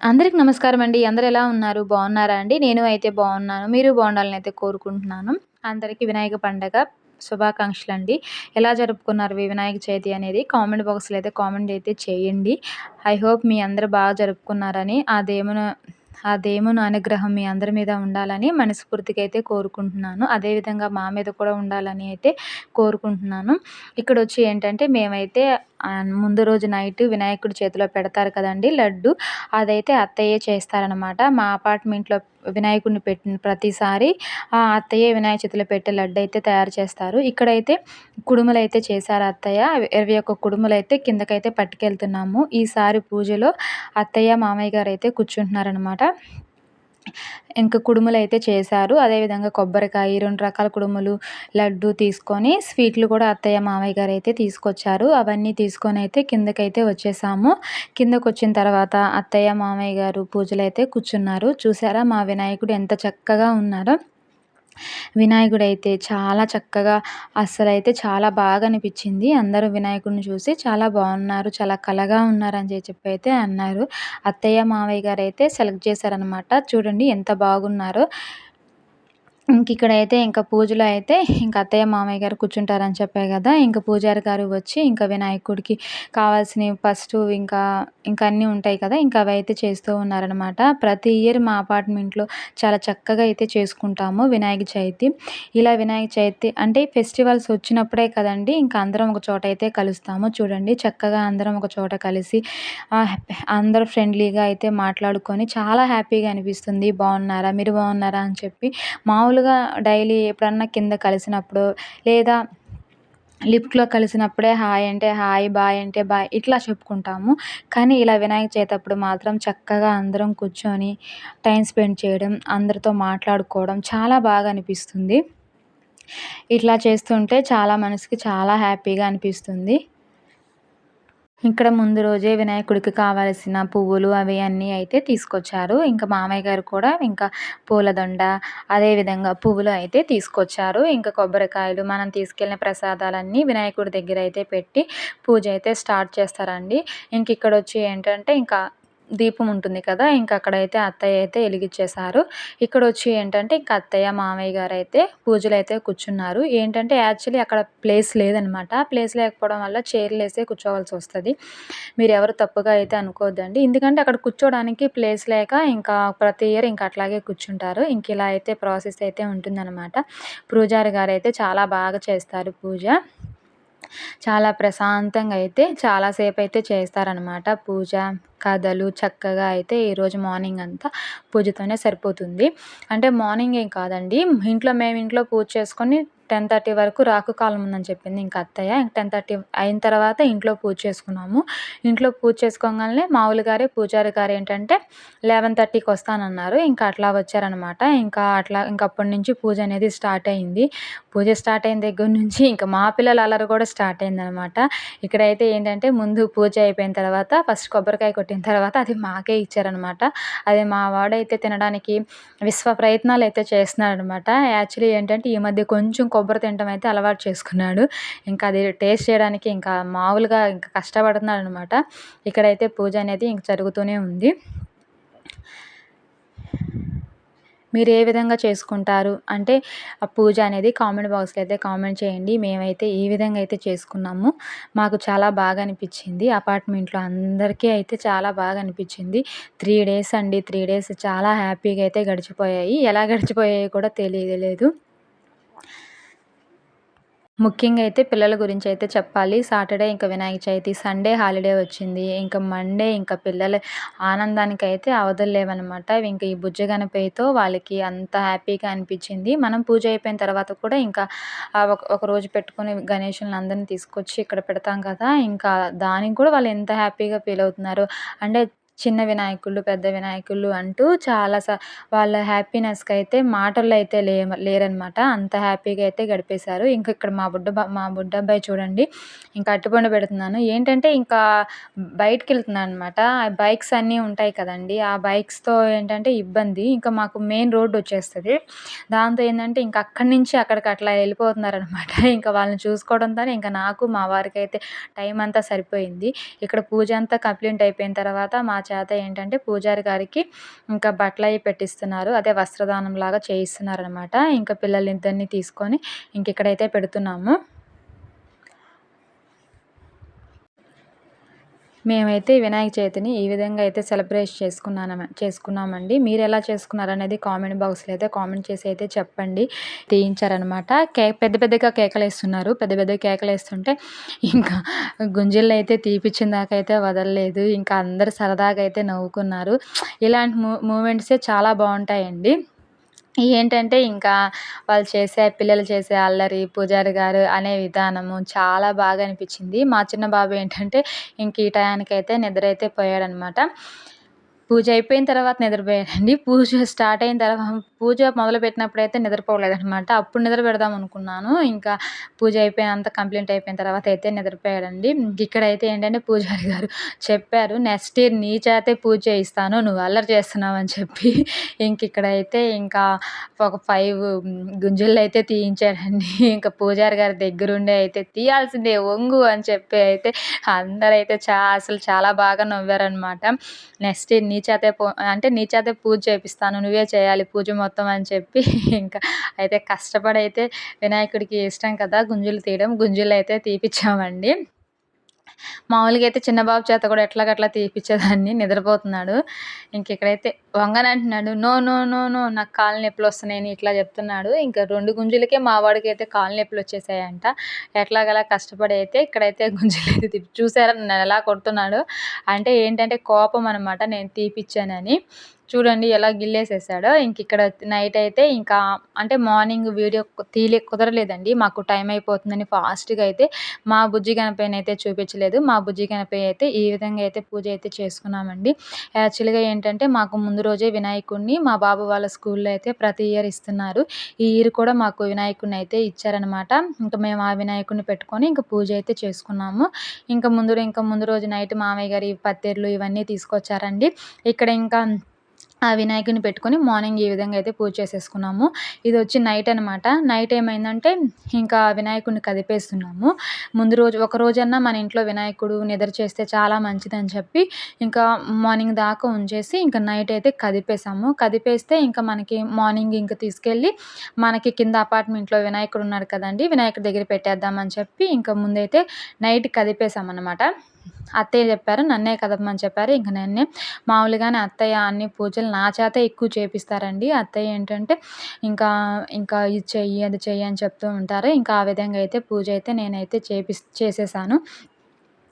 అందరికి నమస్కారం అండి. అందరు ఎలా ఉన్నారు? బాగున్నారా అండి? నేను అయితే బాగున్నాను. మీరు బాగుండాలని అయితే కోరుకుంటున్నాను. అందరికీ వినాయక పండగ శుభాకాంక్షలు అండి ఎలా జరుపుకున్నారు వినాయక చవితి అనేది? కామెంట్ బాక్స్లో అయితే కామెంట్ అయితే చేయండి. ఐ హోప్ మీ అందరు బాగా జరుపుకున్నారని ఆ దేవుని ఆ దేవుని అనుగ్రహం మీ అందరి మీద ఉండాలని మనస్ఫూర్తిగా అయితే కోరుకుంటున్నాను. అదేవిధంగా మా మీద కూడా ఉండాలని అయితే కోరుకుంటున్నాను. ఇక్కడ వచ్చి ఏంటంటే మేమైతే ముందు రోజు నైట్ వినాయకుడి చేతిలో పెడతారు కదండి లడ్డు. అదైతే అత్తయ్యే చేస్తారనమాట మా అపార్ట్మెంట్లో వినాయకుడిని పెట్టిన ప్రతిసారి ఆ అత్తయ్య వినాయక చేతిలో పెట్టే లడ్డు అయితే తయారు చేస్తారు. ఇక్కడైతే కుడుములు అయితే చేశారు అత్తయ్య. ఇరవై ఒక్క కుడుములు అయితే కిందకైతే పట్టుకెళ్తున్నాము. ఈసారి పూజలో అత్తయ్య మామయ్య గారు అయితే కూర్చుంటున్నారనమాట ఇంకా కుడుములు అయితే చేశారు. అదేవిధంగా కొబ్బరికాయ రెండు రకాల కుడుములు లడ్డు తీసుకొని స్వీట్లు కూడా అత్తయ్య మామయ్య గారు అయితే తీసుకొచ్చారు. అవన్నీ తీసుకొని అయితే కిందకైతే వచ్చేసాము. కిందకు వచ్చిన తర్వాత అత్తయ్య మామయ్య గారు పూజలు అయితే కూర్చున్నారు. చూసారా మా వినాయకుడు ఎంత చక్కగా ఉన్నారో. వినాయకుడు అయితే చాలా చక్కగా అస్సలైతే చాలా బాగా అనిపించింది అందరూ వినాయకుడిని చూసి చాలా బాగున్నారు చాలా కళగా ఉన్నారని చెప్పి అయితే అన్నారు. అత్తయ్య మావయ్య గారు అయితే సెలెక్ట్ చేశారనమాట చూడండి ఎంత బాగున్నారో. ఇంక ఇక్కడైతే ఇంకా పూజలో అయితే ఇంకా అత్తయ్య మామయ్య గారు కూర్చుంటారని చెప్పే కదా ఇంకా పూజారి గారు వచ్చి ఇంకా వినాయకుడికి కావాల్సినవి ఫస్ట్ ఇంకా ఇంకా అన్నీ ఉంటాయి కదా ఇంకా అవి అయితే చేస్తూ ఉన్నారనమాట ప్రతి ఇయర్ మా అపార్ట్మెంట్లో చాలా చక్కగా అయితే చేసుకుంటాము వినాయక చవితి. ఇలా వినాయక చవితి అంటే ఫెస్టివల్స్ వచ్చినప్పుడే కదండి ఇంకా అందరం ఒక చోట అయితే కలుస్తాము. చూడండి చక్కగా అందరం ఒక చోట కలిసి అందరూ ఫ్రెండ్లీగా అయితే మాట్లాడుకొని చాలా హ్యాపీగా అనిపిస్తుంది. బాగున్నారా? మీరు బాగున్నారా? అని చెప్పి మామూలు మామూలుగా డైలీ ఎప్పుడన్నా కింద కలిసినప్పుడు లేదా లిఫ్ట్లో కలిసినప్పుడే హాయ్ అంటే హాయ్ బాయ్ అంటే బాయ్ ఇట్లా చెప్పుకుంటాము. కానీ ఇలా వినాయక చవితి అప్పుడు మాత్రం చక్కగా అందరం కూర్చొని టైం స్పెండ్ చేయడం అందరితో మాట్లాడుకోవడం చాలా బాగా అనిపిస్తుంది. ఇట్లా చేస్తుంటే చాలా మనసుకి చాలా హ్యాపీగా అనిపిస్తుంది. ఇక్కడ ముందు రోజే వినాయకుడికి కావాల్సిన పువ్వులు అవి అన్నీ అయితే తీసుకొచ్చారు. ఇంకా మామయ్య గారు కూడా ఇంకా పూలదండ అదేవిధంగా పువ్వులు అయితే తీసుకొచ్చారు. ఇంకా కొబ్బరికాయలు మనం తీసుకెళ్ళిన ప్రసాదాలన్నీ వినాయకుడి దగ్గర అయితే పెట్టి పూజ అయితే స్టార్ట్ చేస్తారండి. ఇంక ఇక్కడ వచ్చి ఏంటంటే ఇంకా దీపం ఉంటుంది కదా ఇంకా అక్కడైతే అత్తయ్య అయితే వెలిగించేశారు. ఇక్కడ వచ్చి ఏంటంటే ఇంకా అత్తయ్య మామయ్య గారు అయితే పూజలు అయితే కూర్చున్నారు. ఏంటంటే యాక్చువల్లీ అక్కడ ప్లేస్ లేదనమాట. ప్లేస్ లేకపోవడం వల్ల చైర్లు వేసే కూర్చోవాల్సి వస్తుంది. మీరు ఎవరు తప్పుగా అయితే అనుకోవద్దండి ఎందుకంటే అక్కడ కూర్చోడానికి ప్లేస్ లేక ఇంకా ప్రతి ఇయర్ ఇంకా అట్లాగే కూర్చుంటారు. ఇంక ఇలా అయితే ప్రాసెస్ అయితే ఉంటుందన్నమాట పూజారి గారు అయితే చాలా బాగా చేస్తారు పూజ. చాలా ప్రశాంతంగా అయితే చాలాసేపు అయితే చేస్తారనమాట. పూజ కథలు చక్కగా అయితే ఈరోజు మార్నింగ్ అంతా పూజతోనే సరిపోతుంది. అంటే మార్నింగ్ ఏం కాదండి ఇంట్లో మేము ఇంట్లో పూజ చేసుకొని టెన్ థర్టీ వరకు రాకు కాలం ఉందని చెప్పింది ఇంకా అత్తయ్య. టెన్ థర్టీ అయిన తర్వాత ఇంట్లో పూజ చేసుకున్నాము. ఇంట్లో పూజ చేసుకోగానే మామూలు గారే పూజారి గారు ఏంటంటే లెవెన్ థర్టీకి వస్తానన్నారు. ఇంకా అట్లా వచ్చారనమాట ఇంకా అట్లా ఇంకా అప్పటి నుంచి పూజ అనేది స్టార్ట్ అయింది. పూజ స్టార్ట్ అయిన దగ్గర నుంచి ఇంకా మా పిల్లల అలరు కూడా స్టార్ట్ అయిందనమాట ఇక్కడైతే ఏంటంటే ముందు పూజ అయిపోయిన తర్వాత ఫస్ట్ కొబ్బరికాయ కొట్టిన తర్వాత అది మాకే ఇచ్చారనమాట అది మా వాడైతే తినడానికి విశ్వ ప్రయత్నాలు అయితే చేస్తున్నాడు అనమాట యాక్చువల్లీ ఏంటంటే ఈ మధ్య కొంచెం కొబ్బరి తినడం అయితే అలవాటు చేసుకున్నాడు. ఇంకా అది టేస్ట్ చేయడానికి ఇంకా మామూలుగా ఇంకా కష్టపడుతున్నాడు అనమాట ఇక్కడైతే పూజ అనేది ఇంక జరుగుతూనే ఉంది. మీరు ఏ విధంగా చేసుకుంటారు? అంటే ఆ పూజ అనేది కామెంట్ బాక్స్లో అయితే కామెంట్ చేయండి. మేమైతే ఈ విధంగా అయితే చేసుకున్నాము. మాకు చాలా బాగా అనిపించింది. అపార్ట్మెంట్లో అందరికీ అయితే చాలా బాగా అనిపించింది. త్రీ డేస్ అండి. త్రీ డేస్ చాలా హ్యాపీగా అయితే గడిచిపోయాయి. ఎలా గడిచిపోయాయి కూడా తెలియలేదు. ముఖ్యంగా అయితే పిల్లల గురించి అయితే చెప్పాలి. సాటర్డే ఇంకా వినాయక చవితి సండే హాలిడే వచ్చింది. ఇంకా మండే ఇంకా పిల్లల ఆనందానికి అయితే అవధులు లేవనమాట ఇంకా ఈ బుజ్జ గణపతితో వాళ్ళకి అంత హ్యాపీగా అనిపించింది. మనం పూజ అయిపోయిన తర్వాత కూడా ఇంకా ఒక ఒక రోజు పెట్టుకుని గణేషులను అందరిని తీసుకొచ్చి ఇక్కడ పెడతాం కదా. ఇంకా దానికి కూడా వాళ్ళు ఎంత హ్యాపీగా ఫీల్ అవుతున్నారు. అంటే చిన్న వినాయకుళ్ళు పెద్ద వినాయకుళ్ళు అంటూ చాలా స వాళ్ళ హ్యాపీనెస్కి అయితే మాటల్లో అయితే లే లేరనమాట. అంత హ్యాపీగా అయితే గడిపేశారు. ఇంకా ఇక్కడ మా బుడ్డ మా బుడ్డబ్బాయి చూడండి. ఇంకా అరటిపండు పెడుతున్నాను. ఏంటంటే ఇంకా బయటికి వెళ్తున్నాను అనమాట బైక్స్ అన్నీ ఉంటాయి కదండి. ఆ బైక్స్తో ఏంటంటే ఇబ్బంది. ఇంకా మాకు మెయిన్ రోడ్డు వచ్చేస్తుంది. దాంతో ఏంటంటే ఇంకా అక్కడి నుంచి అక్కడికి అట్లా వెళ్ళిపోతున్నారనమాట. ఇంకా వాళ్ళని చూసుకోవడంతోనే ఇంకా నాకు మా వారికి అయితే టైం అంతా సరిపోయింది. ఇక్కడ పూజ అంతా కంప్లీట్ అయిపోయిన తర్వాత మా చేత ఏంటంటే పూజారి గారికి ఇంకా బట్టలు అవి పెట్టిస్తున్నారు. అదే వస్త్రదానం లాగా చేయిస్తున్నారు అనమాట ఇంకా పిల్లలిద్దరిని తీసుకొని ఇంక ఇక్కడైతే పెడుతున్నాము. మేమైతే వినాయక చవితిని ఈ విధంగా అయితే సెలబ్రేట్ చేసుకున్నాను చేసుకున్నామండి. మీరు ఎలా చేసుకున్నారనేది కామెంట్ బాక్స్లో అయితే కామెంట్ చేసి అయితే చెప్పండి. తీయించారనమాట. కేక్ పెద్ద పెద్దగా కేకలు వేస్తున్నారు పెద్ద పెద్ద కేకలు వేస్తుంటే ఇంకా గుంజిళ్ళు అయితే తీపిచ్చిన దాకా అయితే వదలలేదు. ఇంకా అందరు సరదాగా అయితే నవ్వుకున్నారు. ఇలాంటి మూ మూమెంట్సే చాలా బాగుంటాయండి. ఏంటంటే ఇంకా వాళ్ళు చేసే పిల్లలు చేసే అల్లరి పూజారి గారు అనే విధానము చాలా బాగా అనిపించింది. మా చిన్న బాబు ఏంటంటే ఇంక ఈ టయానికైతే నిద్ర అయితే పోయాడనమాట. పూజ అయిపోయిన తర్వాత నిద్రపోయాడండి పూజ స్టార్ట్ అయిన తర్వాత పూజ మొదలు పెట్టినప్పుడు అయితే నిద్రపోలేదనమాట అప్పుడు నిద్ర పెడదాం అనుకున్నాను. ఇంకా పూజ అయిపోయిన అంత కంప్లీట్ అయిపోయిన తర్వాత అయితే నిద్రపోయాడండి. ఇక్కడైతే ఏంటంటే పూజారి గారు చెప్పారు నెక్స్ట్ ఇయర్ నీ చేతే పూజ చేయిస్తాను నువ్వు అల్లరి చేస్తున్నావు అని చెప్పి. ఇంక ఇక్కడైతే ఇంకా ఒక ఫైవ్ గుంజులు అయితే తీయించాడండి. ఇంకా పూజారి గారి దగ్గరుండి అయితే తీయాల్సిందే ఒంగు అని చెప్పి అయితే అందరైతే చా అసలు చాలా బాగా నవ్వారనమాట నెక్స్ట్ నీ చేతే అంటే నీ చేతే పూజ చేపిస్తాను నువ్వే చేయాలి పూజ మొత్తం అని చెప్పి ఇంకా అయితే కష్టపడి అయితే వినాయకుడికి ఇష్టం కదా గుంజులు తీయడం గుంజులు అయితే తీపిచ్చామండి. మామూలుగా అయితే చిన్న బాబు చేత కూడా ఎట్లాగట్లా తీపిచ్చేదాన్ని నిద్రపోతున్నాడు. ఇంక ఇక్కడైతే వంగని అంటున్నాడు నో నో నో నో నాకు కాలు నొప్పులు వస్తున్నాయని ఇట్లా చెప్తున్నాడు. ఇంకా రెండు గుంజులకే మా వాడికి అయితే కాళ్ళు నొప్పులు వచ్చేసాయంట ఎట్లాగలా కష్టపడి అయితే ఇక్కడైతే గుంజులు అయితే చూసారా నన్ను ఎలా కొడుతున్నాడు? అంటే ఏంటంటే కోపం అనమాట నేను తీపిచ్చానని. చూడండి ఎలా గిల్లేసేసాడో. ఇంక ఇక్కడ నైట్ అయితే ఇంకా అంటే మార్నింగ్ వీడియో తీలే కుదరలేదండి. మాకు టైం అయిపోతుందని ఫాస్ట్గా అయితే మా బుజ్జి గణపైన అయితే చూపించలేదు. మా బుజ్జి గణపై అయితే ఈ విధంగా అయితే పూజ అయితే చేసుకున్నామండి. యాక్చువల్గా ఏంటంటే మాకు ముందు రోజే వినాయకుడిని మా బాబు వాళ్ళ స్కూల్లో అయితే ప్రతి ఇయర్ ఇస్తున్నారు. ఈ ఇయర్ కూడా మాకు వినాయకుడిని అయితే ఇచ్చారనమాట ఇంకా మేము ఆ వినాయకుడిని పెట్టుకొని ఇంకా పూజ అయితే చేసుకున్నాము. ఇంకా ముందు ఇంకా ముందు రోజు నైట్ మామయ్య గారి పత్తేర్లు ఇవన్నీ తీసుకొచ్చారండి. ఇక్కడ ఇంకా ఆ వినాయకుడిని పెట్టుకొని మార్నింగ్ ఈ విధంగా అయితే పూజ చేసేసుకున్నాము. ఇది వచ్చి నైట్ అనమాట నైట్ ఏమైందంటే ఇంకా వినాయకుడిని కదిపేస్తున్నాము. ముందు రోజు ఒక రోజన్నా మన ఇంట్లో వినాయకుడు నిద్ర చేస్తే చాలా మంచిదని చెప్పి ఇంకా మార్నింగ్ దాకా ఉంచేసి ఇంకా నైట్ అయితే కదిపేసాము కదిపేస్తే ఇంకా మనకి మార్నింగ్ ఇంకా తీసుకెళ్ళి మనకి కింద అపార్ట్మెంట్లో వినాయకుడు ఉన్నాడు కదండి వినాయకుడి దగ్గర పెట్టేద్దామని చెప్పి ఇంకా ముందైతే నైట్ కదిపేసామన్నమాట అత్తయ్య చెప్పారు నన్నే కదపమని చెప్పారు. ఇంక నన్నే మామూలుగానే అత్తయ్య అన్ని పూజలు నా చేత ఎక్కువ చేపిస్తారండి. అత్తయ్య ఏంటంటే ఇంకా ఇంకా ఇది చెయ్యి అది చెయ్యి అని చెప్తూ ఉంటారు. ఇంకా ఆ విధంగా అయితే పూజ అయితే నేనైతే చేపి చేసేసాను.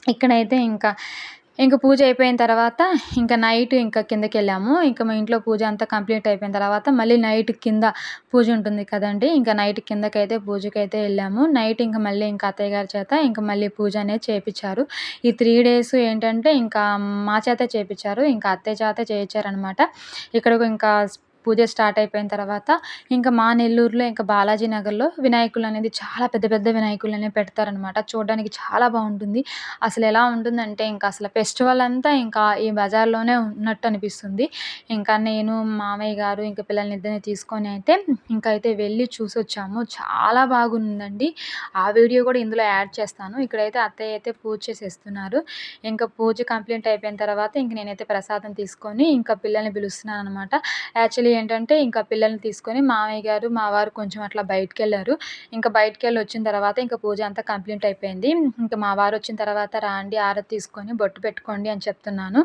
ఇక్కడైతే ఇంకా ఇంక పూజ అయిపోయిన తర్వాత ఇంకా నైట్ ఇంకా కిందకి వెళ్ళాము. ఇంకా మా ఇంట్లో పూజ అంతా కంప్లీట్ అయిపోయిన తర్వాత మళ్ళీ నైట్ కింద పూజ ఉంటుంది కదండి. ఇంకా నైట్ కిందకైతే పూజకైతే వెళ్ళాము. నైట్ ఇంకా మళ్ళీ ఇంకా అత్తయ్య గారి చేత ఇంకా మళ్ళీ పూజ అనేది చేపించారు ఈ త్రీ డేస్ ఏంటంటే ఇంకా మా చేత చేపించారు ఇంకా అత్తయ్య చేత చేయించారనమాట ఇక్కడ ఇంకా పూజ స్టార్ట్ అయిపోయిన తర్వాత ఇంకా మా నెల్లూరులో ఇంకా బాలాజీ నగర్లో వినాయకులు అనేది చాలా పెద్ద పెద్ద వినాయకులనే పెడతారనమాట చూడడానికి చాలా బాగుంటుంది. అసలు ఎలా ఉంటుందంటే ఇంకా అసలు ఫెస్టివల్ అంతా ఇంకా ఈ బజార్లోనే ఉన్నట్టు అనిపిస్తుంది. ఇంకా నేను మామయ్య గారు ఇంకా పిల్లల్ని ఇద్దరిని తీసుకొని అయితే ఇంకా అయితే వెళ్ళి చూసి వచ్చాము. చాలా బాగుందండి. ఆ వీడియో కూడా ఇందులో యాడ్ చేస్తాను. ఇక్కడైతే అత్తయ్య అయితే పూజ చేసేస్తున్నారు. ఇంకా పూజ కంప్లీట్ అయిపోయిన తర్వాత ఇంక నేనైతే ప్రసాదం తీసుకొని ఇంకా పిల్లల్ని పిలుస్తున్నాను అనమాట యాక్చువల్లీ ఏంటంటే ఇంకా పిల్లల్ని తీసుకొని మామయ్య గారు మా వారు కొంచెం అట్లా బయటికి వెళ్ళారు ఇంకా బయటికి వెళ్ళి వచ్చిన తర్వాత ఇంకా పూజ అంతా కంప్లీట్ అయిపోయింది. ఇంకా మా వారు వచ్చిన తర్వాత రాండి ఆరతి తీసుకొని బొట్టు పెట్టుకోండి అని చెప్తున్నాను.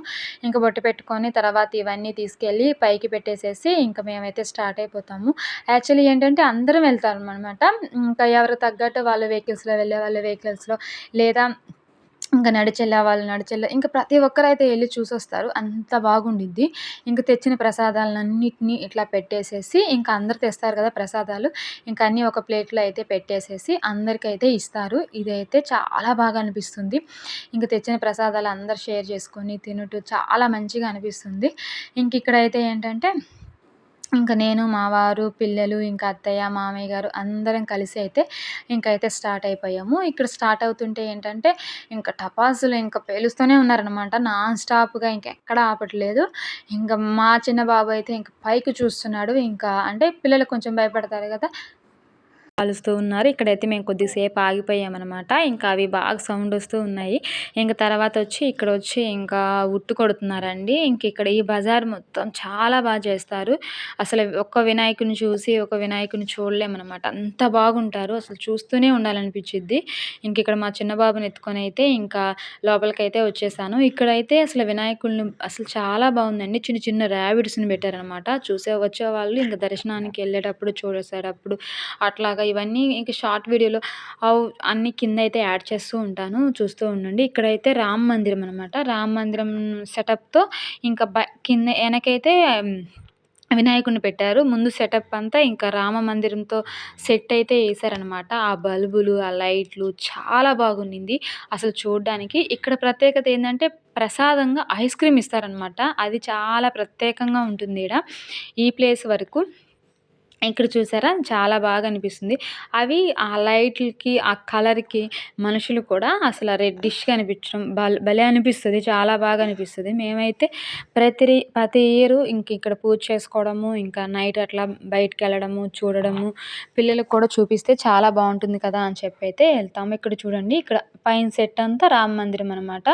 ఇంకా బొట్టు పెట్టుకొని తర్వాత ఇవన్నీ తీసుకెళ్ళి పైకి పెట్టేసేసి ఇంకా మేమైతే స్టార్ట్ అయిపోతాము. యాక్చువల్లీ ఏంటంటే అందరం వెళ్తారు అనమాట ఇంకా ఎవరు తగ్గట్టు వాళ్ళ వెహికల్స్లో వెళ్ళే వాళ్ళ వెహికల్స్లో లేదా ఇంకా నడిచెళ్ళే వాళ్ళు నడిచెళ్ళ ఇంకా ప్రతి ఒక్కరైతే వెళ్ళి చూసొస్తారు. అంత బాగుండిద్ది. ఇంకా తెచ్చిన ప్రసాదాలన్నిటిని ఇట్లా పెట్టేసేసి ఇంకా అందరు తెస్తారు కదా ప్రసాదాలు. ఇంకా అన్నీ ఒక ప్లేట్లో అయితే పెట్టేసేసి అందరికైతే ఇస్తారు. ఇదైతే చాలా బాగా అనిపిస్తుంది. ఇంకా తెచ్చిన ప్రసాదాలు అందరు షేర్ చేసుకొని తినుటూ చాలా మంచిగా అనిపిస్తుంది. ఇంక ఇక్కడైతే ఏంటంటే ఇంకా నేను మా వారు పిల్లలు ఇంకా అత్తయ్య మామయ్య గారు అందరం కలిసి అయితే ఇంకైతే స్టార్ట్ అయిపోయాము. ఇక్కడ స్టార్ట్ అవుతుంటే ఏంటంటే ఇంకా టపాసులు ఇంకా పేలుస్తూనే ఉన్నారనమాట నాన్ స్టాప్గా ఇంకా ఎక్కడ ఆపట్లేదు. ఇంకా మా చిన్న బాబు అయితే ఇంకా పైకి చూస్తున్నాడు. ఇంకా అంటే పిల్లలు కొంచెం భయపడతారు కదా కాలుస్తూ ఉన్నారు. ఇక్కడైతే మేము కొద్దిసేపు ఆగిపోయామన్నమాట. ఇంకా అవి బాగా సౌండ్ వస్తూ ఉన్నాయి. ఇంకా తర్వాత వచ్చి ఇక్కడ వచ్చి ఇంకా ఉట్టు కొడుతున్నారండి. ఇంక ఇక్కడ ఈ బజార్ మొత్తం చాలా బాగా చేస్తారు. అసలు ఒక్క వినాయకుని చూసి ఒక వినాయకుని చూడలేమన్నమాట. అంత బాగుంటారు. అసలు చూస్తూనే ఉండాలనిపించింది ఇంక ఇక్కడ మా చిన్న బాబుని ఎత్తుకొని అయితే ఇంకా లోపలికి అయితే వచ్చేసాను. ఇక్కడైతే అసలు వినాయకుల్ని అసలు చాలా బాగుందండి. చిన్న చిన్న ర్యాబిడ్స్ని పెట్టారనమాట చూసే వచ్చే వాళ్ళు ఇంకా దర్శనానికి వెళ్ళేటప్పుడు చూసేటప్పుడు అట్లాగా ఇవన్నీ ఇంక షార్ట్ వీడియోలో అన్ని కింద అయితే యాడ్ చేస్తూ ఉంటాను చూస్తూ ఉండండి. ఇక్కడైతే రామ్ మందిరం అనమాట రామ్ మందిరం సెటప్తో ఇంకా బ కింద వెనకైతే వినాయకుడిని పెట్టారు. ముందు సెటప్ అంతా ఇంకా రామ మందిరంతో సెట్ అయితే వేసారనమాట ఆ బల్బులు ఆ లైట్లు చాలా బాగుండింది. అసలు చూడడానికి ఇక్కడ ప్రత్యేకత ఏంటంటే ప్రసాదంగా ఐస్ క్రీమ్ ఇస్తారనమాట అది చాలా ప్రత్యేకంగా ఉంటుంది ఈ ప్లేస్ వరకు ఇక్కడ చూసారా? చాలా బాగా అనిపిస్తుంది. అవి ఆ లైట్లకి ఆ కలర్కి మనుషులు కూడా అసలు రెడ్డిష్గా అనిపించడం భలే అనిపిస్తుంది. చాలా బాగా అనిపిస్తుంది. మేమైతే ప్రతి ప్రతి ఇయర్ ఇంక ఇక్కడ పూజ చేసుకోవడము ఇంకా నైట్ అట్లా బయటకు వెళ్ళడము చూడడము పిల్లలకు కూడా చూపిస్తే చాలా బాగుంటుంది కదా అని చెప్పి అయితే వెళ్తాము ఇక్కడ చూడండి ఇక్కడ పైన సెట్ అంతా రామ మందిరం అనమాట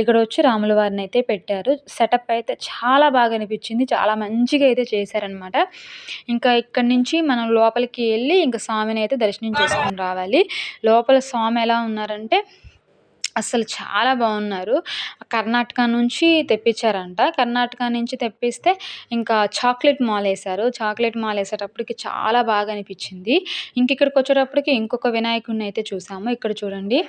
ఇక్కడ వచ్చి రాముల వారిని అయితే పెట్టారు. సెటప్ అయితే చాలా బాగా అనిపించింది. చాలా మంచిగా అయితే చేశారనమాట ఇంకా ఇక్కడ నుంచి మనం లోపలికి వెళ్ళి ఇంకా స్వామిని అయితే దర్శనం చేసుకొని రావాలి. లోపల స్వామి ఎలా ఉన్నారంటే అసలు చాలా బాగున్నారు. కర్ణాటక నుంచి తెప్పించారంట. కర్ణాటక నుంచి తెప్పిస్తే ఇంకా చాక్లెట్ మాల్ వేశారు. చాక్లెట్ మాల్ వేసేటప్పటికి చాలా బాగా అనిపించింది. ఇంక ఇక్కడికి వచ్చేటప్పటికి ఇంకొక వినాయకుడిని అయితే చూసాము. ఇక్కడ చూడండి.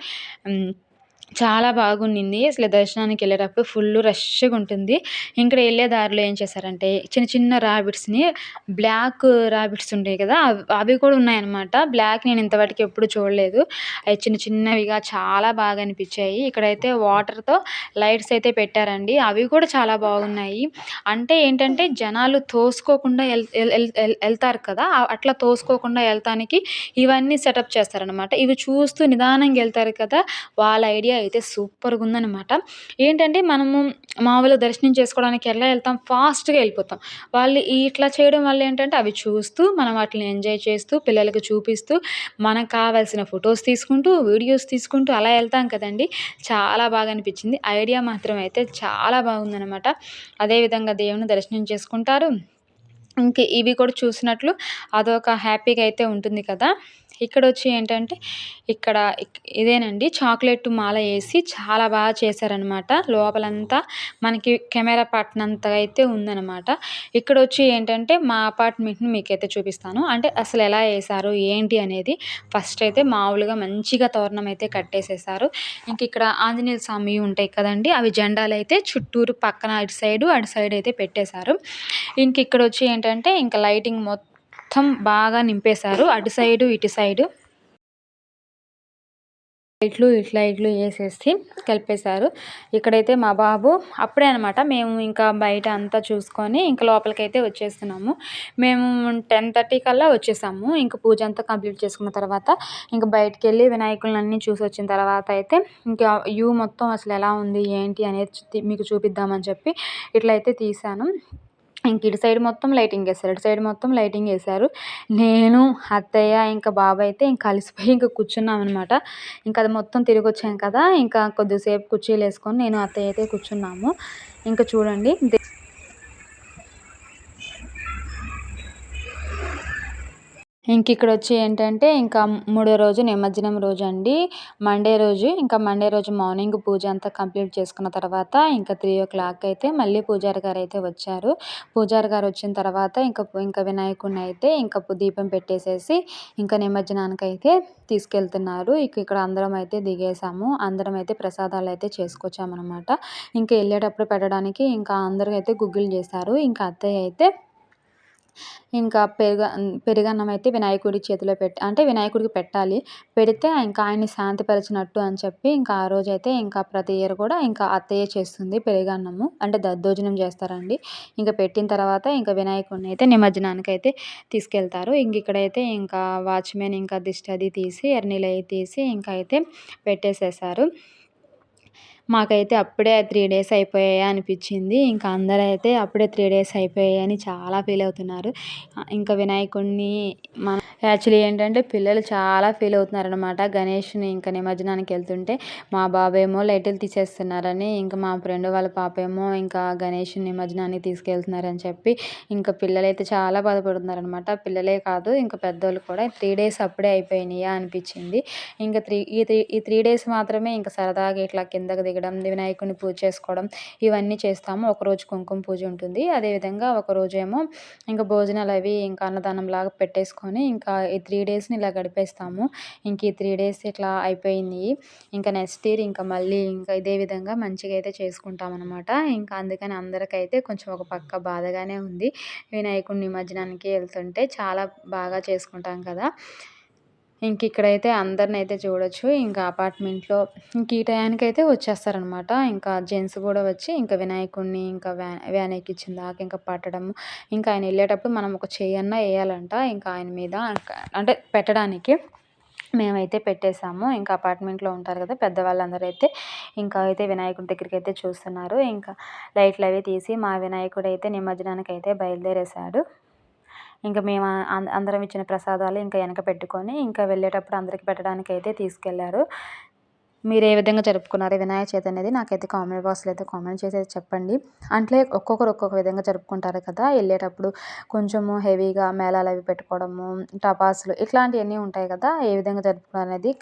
చాలా బాగుండింది. అసలు దర్శనానికి వెళ్ళేటప్పుడు ఫుల్ రష్గా ఉంటుంది. ఇక్కడ వెళ్ళే దారిలో ఏం చేశారంటే చిన్న చిన్న ర్యాబిట్స్ని బ్లాక్ ర్యాబిట్స్ ఉంటాయి కదా అవి కూడా ఉన్నాయన్నమాట. బ్లాక్ నేను ఇంతవరకు ఎప్పుడు చూడలేదు. అవి చిన్న చిన్నవిగా చాలా బాగా అనిపించాయి. ఇక్కడైతే వాటర్తో లైట్స్ అయితే పెట్టారండి. అవి కూడా చాలా బాగున్నాయి. అంటే ఏంటంటే జనాలు తోసుకోకుండా వెళ్తారు కదా అట్లా తోసుకోకుండా వెళ్తానికి ఇవన్నీ సెటప్ చేస్తారనమాట ఇవి చూస్తూ నిదానంగా వెళ్తారు కదా వాళ్ళ ఐడియా అయితే సూపర్గా ఉందన్నమాట ఏంటంటే మనము మామూలుగా దర్శనం చేసుకోవడానికి ఎలా వెళ్తాం? ఫాస్ట్గా వెళ్ళిపోతాం. వాళ్ళు ఇట్లా చేయడం వల్ల ఏంటంటే అవి చూస్తూ మనం వాటిని ఎంజాయ్ చేస్తూ పిల్లలకు చూపిస్తూ మనకు కావాల్సిన ఫొటోస్ తీసుకుంటూ వీడియోస్ తీసుకుంటూ అలా వెళ్తాం కదండి. చాలా బాగా అనిపించింది. ఐడియా మాత్రం అయితే చాలా బాగుందనమాట అదేవిధంగా దేవుని దర్శనం చేసుకుంటారు. ఇంక ఇవి కూడా చూసినట్లు అదొక హ్యాపీగా అయితే ఉంటుంది కదా. ఇక్కడ వచ్చి ఏంటంటే ఇక్కడ ఇదేనండి చాక్లెట్ మాల వేసి చాలా బాగా చేశారనమాట. లోపలంతా మనకి కెమెరా పట్టినంత అయితే ఉందనమాట. ఇక్కడ వచ్చి ఏంటంటే మా అపార్ట్మెంట్ని మీకైతే చూపిస్తాను. అంటే అసలు ఎలా వేశారు ఏంటి అనేది ఫస్ట్ అయితే మామూలుగా మంచిగా తోరణం అయితే కట్టేసేసారు. ఇంక ఇక్కడ ఆంజనేయ స్వామి ఉంటాయి కదండి అవి జెండాలు అయితే చుట్టూరు పక్కన అటు సైడు అటు సైడ్ అయితే పెట్టేశారు. ఇంక ఇక్కడ వచ్చి ఏంటంటే ఇంకా లైటింగ్ మొత్తం మొత్తం బాగా నింపేశారు. అటు సైడు ఇటు సైడు. ఇట్లు ఇట్లా ఇట్లు వేసేసి కలిపేశారు. ఇక్కడైతే మా బాబు అప్పుడే అనమాట మేము ఇంకా బయట అంతా చూసుకొని ఇంకా లోపలికైతే వచ్చేస్తున్నాము. మేము టెన్ థర్టీ కల్లా వచ్చేసాము. ఇంకా పూజ అంతా కంప్లీట్ చేసుకున్న తర్వాత ఇంకా బయటకు వెళ్ళి వినాయకులన్నీ చూసి వచ్చిన తర్వాత అయితే ఇంకా యూ మొత్తం అసలు ఎలా ఉంది ఏంటి అనేది మీకు చూపిద్దామని చెప్పి ఇట్లయితే తీసాను ఇంక ఇటు సైడ్ మొత్తం లైటింగ్ వేశారు. ఇటు సైడ్ మొత్తం లైటింగ్ వేశారు. నేను అత్తయ్య ఇంకా బాబాయ్ అయితే ఇంకా కలిసిపోయి ఇంకా కూర్చున్నాం అనమాట ఇంకా అది మొత్తం తిరిగి వచ్చాం కదా ఇంకా కొద్దిసేపు కుర్చీలు వేసుకొని నేను అత్తయ్య అయితే కూర్చున్నాము. ఇంకా చూడండి. ఇంక ఇక్కడ వచ్చి ఏంటంటే ఇంకా మూడో రోజు నిమజ్జనం రోజు అండి మండే రోజు ఇంకా మండే రోజు మార్నింగ్ పూజ అంతా కంప్లీట్ చేసుకున్న తర్వాత ఇంకా త్రీ ఓ క్లాక్ అయితే మళ్ళీ పూజారి గారు అయితే వచ్చారు. పూజారి గారు వచ్చిన తర్వాత ఇంకా ఇంకా వినాయకుడిని అయితే ఇంకా దీపం పెట్టేసేసి ఇంకా నిమజ్జనానికి అయితే తీసుకెళ్తున్నారు. ఇక ఇక్కడ అందరం అయితే దిగేసాము. అందరం అయితే ప్రసాదాలు అయితే చేసుకొచ్చామన్నమాట. ఇంకా వెళ్ళేటప్పుడు పెట్టడానికి ఇంకా అందరూ అయితే గుగ్గులు చేశారు. ఇంకా అత్తయ్య అయితే ఇంకా పెరుగు పెరుగన్నం అయితే వినాయకుడి చేతిలో పెట్టి అంటే వినాయకుడికి పెట్టాలి. పెడితే ఇంకా ఆయన్ని శాంతిపరిచినట్టు అని చెప్పి ఇంకా ఆ రోజైతే ఇంకా ప్రతి ఇయర్ కూడా ఇంకా అత్తయ్య చేస్తుంది పెరుగన్నము. అంటే దద్దోజనం చేస్తారండి. ఇంకా పెట్టిన తర్వాత ఇంకా వినాయకుడిని అయితే నిమజ్జనానికి అయితే తీసుకెళ్తారు. ఇంక ఇక్కడైతే ఇంకా వాచ్మెన్ ఇంకా దిష్టి అది తీసి ఎర్నీలు అవి తీసి ఇంకా అయితే పెట్టేసేసారు. మాకైతే అప్పుడే త్రీ డేస్ అయిపోయాయి అనిపించింది. ఇంకా అందరూ అయితే అప్పుడే త్రీ డేస్ అయిపోయాయి అని చాలా ఫీల్ అవుతున్నారు. ఇంకా వినాయకుడిని మన యాక్చువల్లీ ఏంటంటే పిల్లలు చాలా ఫీల్ అవుతున్నారు అనమాట గణేష్ని ఇంకా నిమజ్జనానికి వెళ్తుంటే మా బాబేమో లైట్లు తీసేస్తున్నారని ఇంకా మా ఫ్రెండ్ వాళ్ళ పాప ఏమో ఇంకా గణేష్ నిమజ్జనానికి తీసుకెళ్తున్నారని చెప్పి ఇంకా పిల్లలైతే చాలా బాధపడుతున్నారనమాట పిల్లలే కాదు ఇంకా పెద్దోళ్ళు కూడా త్రీ డేస్ అప్పుడే అయిపోయినాయా అనిపించింది. ఇంకా త్రీ ఈ త్రీ ఈ త్రీ డేస్ మాత్రమే ఇంకా సరదాగా ఇట్లా కిందకు దిగడం వినాయకుడిని పూజ చేసుకోవడం ఇవన్నీ చేస్తాము. ఒకరోజు కుంకుమ పూజ ఉంటుంది. అదేవిధంగా ఒకరోజు ఏమో ఇంకా భోజనాలు అవి ఇంకా అన్నదానం లాగా పెట్టేసుకొని ఇంకా ఈ త్రీ డేస్ని ఇలా గడిపేస్తాము. ఇంక ఈ త్రీ డేస్ ఇట్లా అయిపోయింది. ఇంకా నెక్స్ట్ ఇయర్ ఇంకా మళ్ళీ ఇంకా ఇదే విధంగా మంచిగా అయితే చేసుకుంటాం అనమాట ఇంకా అందుకని అందరికైతే కొంచెం ఒక పక్క బాధగానే ఉంది. వినాయకుడి నిమజ్జనానికి వెళ్తుంటే చాలా బాగా చేసుకుంటాం కదా. ఇంక ఇక్కడైతే అందరిని అయితే చూడొచ్చు. ఇంకా అపార్ట్మెంట్లో ఇంక ఈ టయానికి అయితే వచ్చేస్తారనమాట. ఇంకా జెంట్స్ కూడా వచ్చి ఇంకా వినాయకుడిని ఇంకా వ్యాన్ వ్యాన్ ఎక్కించిన దాకా ఇంకా పట్టడం ఇంకా ఆయన వెళ్ళేటప్పుడు మనం ఒక చేయన్న వేయాలంట ఇంకా ఆయన మీద అంటే పెట్టడానికి మేమైతే పెట్టేసాము. ఇంకా అపార్ట్మెంట్లో ఉంటారు కదా పెద్దవాళ్ళందరూ అయితే ఇంకా అయితే వినాయకుడి దగ్గరికి అయితే చూస్తున్నారు. ఇంకా లైట్లు అవి తీసి మా వినాయకుడు అయితే నిమజ్జనానికి అయితే బయలుదేరేశాడు. ఇంకా మేము అందరం ఇచ్చిన ప్రసాదాలు ఇంకా వెనక పెట్టుకొని ఇంకా వెళ్ళేటప్పుడు అందరికి పెట్టడానికి అయితే తీసుకెళ్ళారు. మీరు ఏ విధంగా జరుపుకున్నారు? వినాయక చవితి అనేది నాకైతే కామెంట్ బాక్స్లో అయితే కామెంట్ చేసి చెప్పండి. అంటే ఒక్కొక్కరు ఒక్కొక్క విధంగా జరుపుకుంటారు కదా వెళ్ళేటప్పుడు కొంచెము హెవీగా మేళాలు అవి పెట్టుకోవడము టపాసులు ఇట్లాంటివన్నీ ఉంటాయి కదా ఏ విధంగా జరుపుకున్నారు అనేది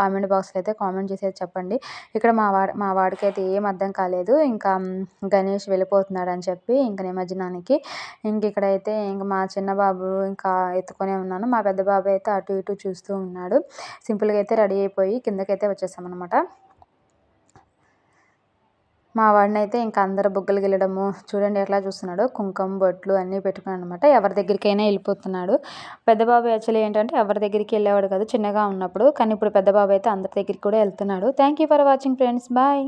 కామెంట్ బాక్స్లో అయితే కామెంట్ చేసేది చెప్పండి. ఇక్కడ మా వాడి మా వాడికి అయితే ఏం అర్థం కాలేదు. ఇంకా గణేష్ వెళ్ళిపోతున్నాడు అని చెప్పి ఇంకా నిమజ్జనానికి. ఇంక ఇక్కడైతే ఇంక మా చిన్న బాబు ఇంకా ఎత్తుకొనే ఉన్నాను. మా పెద్ద బాబు అయితే అటు ఇటు చూస్తూ ఉన్నాడు. సింపుల్గా అయితే రెడీ అయిపోయి కిందకైతే వచ్చేసామన్నమాట. మా వాడినైతే ఇంకా అందరు బుగ్గలు గిల్లడము చూడండి ఎట్లా చూస్తున్నాడు కుంకుమ బొట్లు అన్నీ పెట్టుకున్నాడు అనమాట ఎవరి దగ్గరికైనా వెళ్ళిపోతున్నాడు. పెద్ద బాబు యాక్చువల్లీ ఏంటంటే ఎవరి దగ్గరికి వెళ్ళేవాడు కాదు చిన్నగా ఉన్నప్పుడు. కానీ ఇప్పుడు పెద్ద బాబు అయితే అందరి దగ్గరికి కూడా వెళ్తున్నాడు. Thank you for watching friends bye